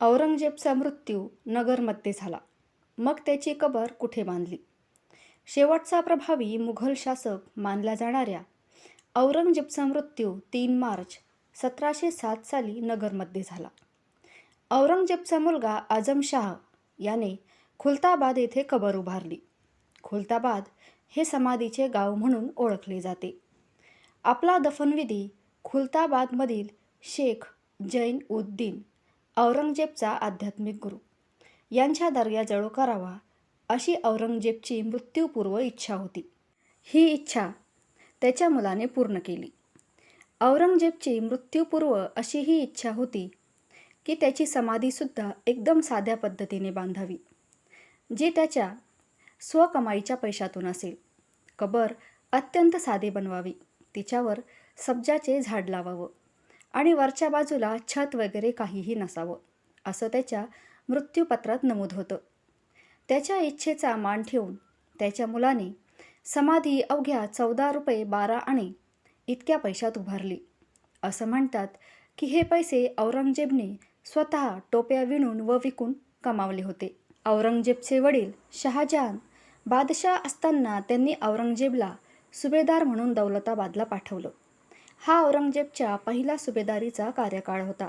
औरंगजेबचा मृत्यू नगरमध्ये झाला. मग त्याची कबर कुठे बांधली? शेवटचा प्रभावी मुघल शासक मानला जाणाऱ्या औरंगजेबचा मृत्यू तीन मार्च सतराशे सात साली नगरमध्ये झाला. औरंगजेबचा मुलगा आझमशाह याने खुलताबाद येथे कबर उभारली. खुलताबाद हे समाधीचे गाव म्हणून ओळखले जाते. आपला दफनविधी खुलताबादमधील शेख जैन उद्दीन औरंगजेबचा आध्यात्मिक गुरु. यांच्या दर्ग्याजवळ करावा अशी औरंगजेबची मृत्यूपूर्व इच्छा होती. ही इच्छा त्याच्या मुलाने पूर्ण केली. औरंगजेबची मृत्यूपूर्व अशी ही इच्छा होती की त्याची समाधीसुद्धा एकदम साध्या पद्धतीने बांधावी जी त्याच्या स्वकमाईच्या पैशातून असेल. कबर अत्यंत साधे बनवावी तिच्यावर सब्जाचे झाड लावावं. आणि वरच्या बाजूला छत वगैरे काहीही नसावं असं त्याच्या मृत्यूपत्रात नमूद होतं. त्याच्या इच्छेचा मान ठेवून त्याच्या मुलाने समाधी अवघ्या चौदा रुपये बारा आणि इतक्या पैशात उभारली. असं म्हणतात की हे पैसे औरंगजेबने स्वतः टोप्या विणून व विकून कमावले होते. औरंगजेबचे वडील शहाजहान बादशाह असताना त्यांनी औरंगजेबला सुभेदार म्हणून दौलताबादला पाठवलं. हा औरंगजेबच्या पहिला सुभेदारीचा कार्यकाळ होता.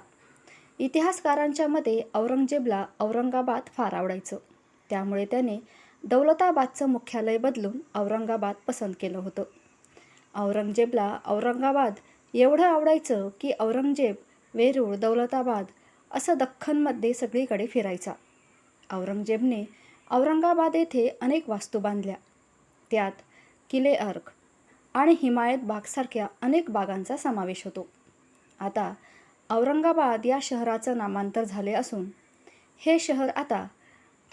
इतिहासकारांच्या मते औरंगजेबला औरंगाबाद फार आवडायचं. त्यामुळे त्याने दौलताबादचं मुख्यालय बदलून औरंगाबाद पसंत केलं होतं. औरंगजेबला औरंगाबाद एवढं आवडायचं की औरंगजेब वेरूळ दौलताबाद असं दख्खनमध्ये सगळीकडे फिरायचा. औरंगजेबने औरंगाबाद येथे अनेक वास्तू बांधल्या. त्यात किले अर्क आणि हिमायत बागसारख्या अनेक बागांचा समावेश होतो. आता औरंगाबाद या शहराचं नामांतर झाले असून हे शहर आता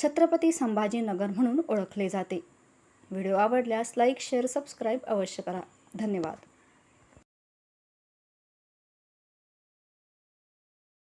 छत्रपती संभाजीनगर म्हणून ओळखले जाते. व्हिडिओ आवडल्यास लाईक शेअर सबस्क्राईब अवश्य करा. धन्यवाद.